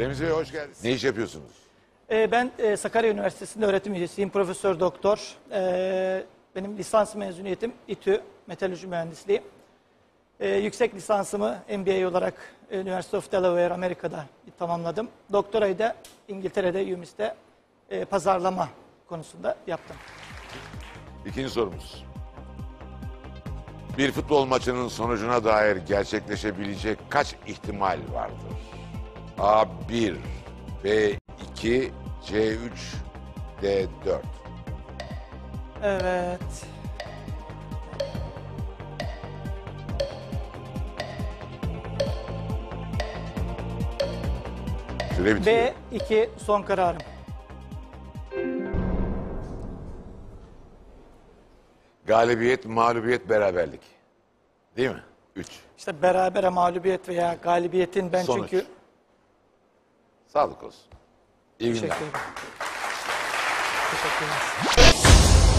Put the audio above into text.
Remzi Bey hoş geldiniz. Ne iş yapıyorsunuz? Ee, ben e, Sakarya Üniversitesi'nde öğretim üyesiyim. Profesör doktor. Ee, benim lisans mezuniyetim İTÜ Metalurji Mühendisliği. Ee, yüksek lisansımı MBA olarak University of Delaware Amerika'da tamamladım. Doktorayı da İngiltere'de UMIS'te e, pazarlama konusunda yaptım. İkinci sorumuz. Bir futbol maçının sonucuna dair gerçekleşebilecek kaç ihtimal vardır? A1, B2, C3, D4. Evet. Süre bitiyor. B2 son kararım. Galibiyet, mağlubiyet, beraberlik. Değil mi? 3. İşte berabere mağlubiyet veya galibiyetin ben Sonuç. çünkü Sağlık olsun. İyi günler. teşekkür ederim. Teşekkür ederim.